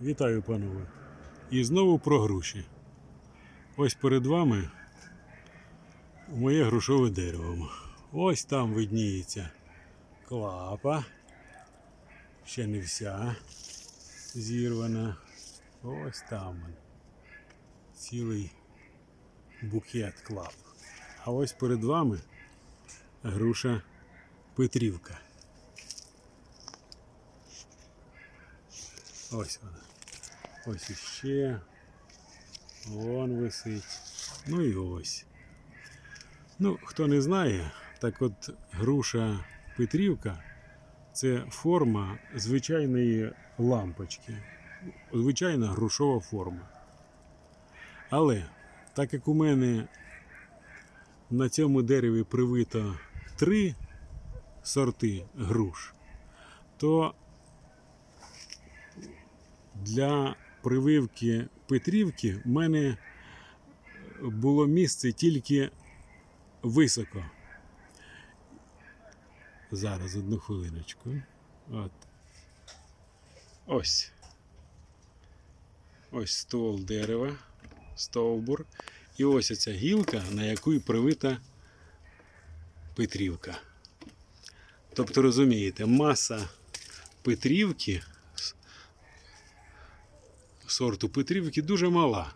Вітаю, панове. І знову про груші. Ось перед вами моє грушове дерево. Ось там видніється клапа. Ще не вся зірвана. Ось там цілий букет клап. А ось перед вами груша Петрівка. Ось вона. Ось іще. Вон висить. Ну і ось. Ну, хто не знає, так от груша Петрівка це форма звичайної лампочки. Звичайна грушова форма. Але так як у мене на цьому дереві привито три сорти груш, то для прививки Петрівки в мене було місце тільки високо. Зараз одну хвилиночку. От. Ось. Ось ствол дерева, стовбур. І ось оця гілка, на яку привита Петрівка. Тобто, розумієте, маса Петрівки сорту Петрівки дуже мала.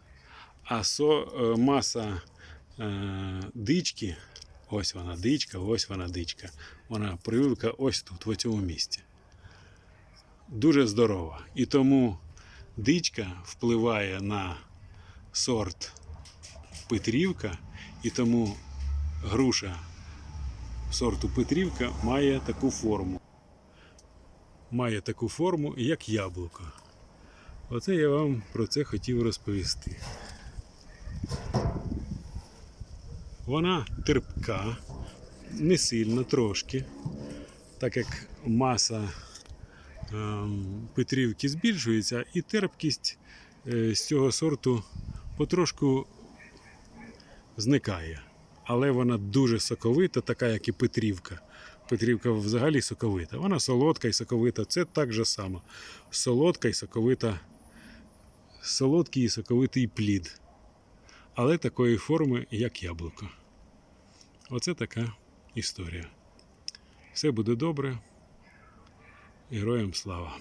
А со, е, маса е, дички, ось вона дичка, ось вона дичка. Вона прививка ось тут, в цьому місці. Дуже здорова. І тому дичка впливає на сорт Петрівка, і тому груша сорту Петрівка має таку форму. Має таку форму, як яблуко. Оце я вам про це хотів розповісти. Вона терпка, не сильно трошки, так як маса ем, Петрівки збільшується, і терпкість е, з цього сорту потрошку зникає. Але вона дуже соковита, така як і Петрівка. Петрівка взагалі соковита. Вона солодка і соковита. Це так же само. Солодка і соковита солодкий і соковитий плід, але такої форми, як яблуко. Оце така історія. Все буде добре. Героям слава!